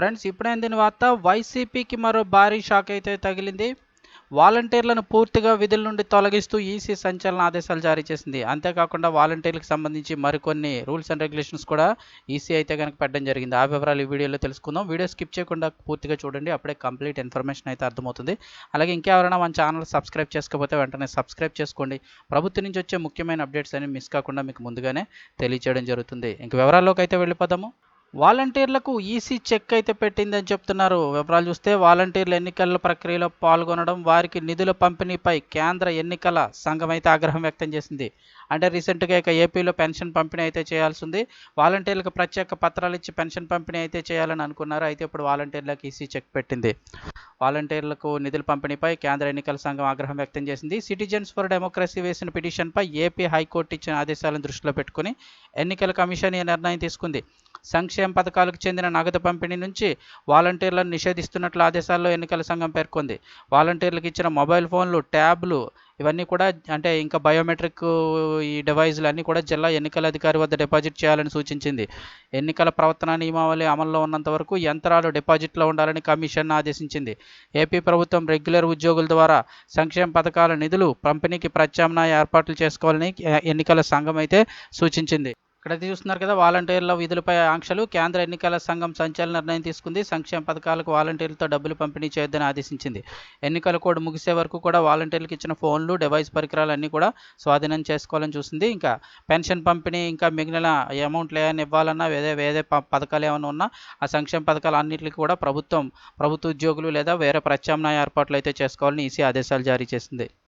Friends ఇప్పుడే అందిన వార్త? వైసీపీకి మరో భారీ షాక్ అయితే తగిలింది. వాలంటీర్లను పూర్తిగా విధుల నుండి తొలగిస్తూ ఈసీ సంచలన ఆదేశాలు జారీ చేసింది. అంతేకాకుండా వాలంటీర్లకు సంబంధించి మరికొన్ని రూల్స్ అండ్ రెగ్యులేషన్స్ కూడా ఈసీ అయితే కనుక పెట్టడం జరిగింది. ఆ వివరాలు ఈ వీడియోలో తెలుసుకుందాం. వీడియో స్కిప్ చేయకుండా పూర్తిగా చూడండి. అప్పుడే కంప్లీట్ ఇన్ఫర్మేషన్ అయితే అర్థమవుతుంది. అలాగే ఇంకెవరైనా మన ఛానల్ సబ్స్క్రైబ్ చేసుకోకపోతే వెంటనే సబ్స్క్రైబ్ చేసుకోండి. ప్రభుత్వం నుంచి వచ్చే ముఖ్యమైన అప్డేట్స్ అన్ని మిస్ కాకుండా మీకు ముందుగానే తెలియచేయడం జరుగుతుంది. ఇంక వివరాల్లోకి అయితే వెళ్ళిపోదాము. వాలంటీర్లకు ఈసీ చెక్ అయితే పెట్టిందని చెప్తున్నారు. వివరాలు చూస్తే వాలంటీర్లు ఎన్నికల ప్రక్రియలో పాల్గొనడం వారికి నిధుల పంపిణీపై కేంద్ర ఎన్నికల సంఘం అయితే ఆగ్రహం వ్యక్తం చేసింది. అంటే రీసెంట్గా ఇక ఏపీలో పెన్షన్ పంపిణీ అయితే చేయాల్సి ఉంది. వాలంటీర్లకు ప్రత్యేక పత్రాలు ఇచ్చి పెన్షన్ పంపిణీ అయితే చేయాలని అనుకున్నారు. అయితే ఇప్పుడు వాలంటీర్లకు ఈసీ చెక్ పెట్టింది. వాలంటీర్లకు నిధుల పంపిణీపై కేంద్ర ఎన్నికల సంఘం ఆగ్రహం వ్యక్తం చేసింది. సిటిజన్స్ ఫర్ డెమోక్రసీ వేసిన పిటిషన్పై ఏపీ హైకోర్టు ఇచ్చిన ఆదేశాలను దృష్టిలో పెట్టుకుని ఎన్నికల కమిషన్ ఈ నిర్ణయం తీసుకుంది. సంక్షేమ పథకాలకు చెందిన నగదు పంపిణీ నుంచి వాలంటీర్లను నిషేధిస్తున్నట్లు ఆదేశాల్లో ఎన్నికల సంఘం పేర్కొంది. వాలంటీర్లకు ఇచ్చిన మొబైల్ ఫోన్లు ట్యాబ్లు ఇవన్నీ కూడా అంటే ఇంకా బయోమెట్రిక్ ఈ డివైజులు అన్నీ కూడా జిల్లా ఎన్నికల అధికారి వద్ద డిపాజిట్ చేయాలని సూచించింది. ఎన్నికల ప్రవర్తన నియమావళి అమల్లో ఉన్నంత వరకు యంత్రాలు డిపాజిట్లో ఉండాలని కమిషన్ ఆదేశించింది. ఏపీ ప్రభుత్వం రెగ్యులర్ ఉద్యోగుల ద్వారా సంక్షేమ పథకాల నిధులు పంపిణీకి ప్రత్యామ్నాయ ఏర్పాట్లు చేసుకోవాలని ఎన్నికల సంఘం అయితే సూచించింది. ఇక్కడ చూస్తున్నారు కదా వాలంటీర్ల విధులపై ఆంక్షలు. కేంద్ర ఎన్నికల సంఘం సంచలన నిర్ణయం తీసుకుంది. సంక్షేమ పథకాలకు వాలంటీర్లతో డబ్బులు పంపిణీ చేయొద్దని ఆదేశించింది. ఎన్నికల కోడ్ ముగిసే వరకు కూడా వాలంటీర్లకు ఇచ్చిన ఫోన్లు డివైస్ పరికరాలు అన్నీ కూడా స్వాధీనం చేసుకోవాలని చూసింది. ఇంకా పెన్షన్ పంపిణీ ఇంకా మిగిలిన అమౌంట్లు ఏమైనా ఇవ్వాలన్నా వేరే వేరే పథకాలు ఏమైనా ఉన్నా ఆ సంక్షేమ పథకాలు అన్నింటికి కూడా ప్రభుత్వం ప్రభుత్వ ఉద్యోగులు లేదా వేరే ప్రత్యామ్నాయ ఏర్పాట్లు అయితే చేసుకోవాలని ఈసీ ఆదేశాలు జారీ చేసింది.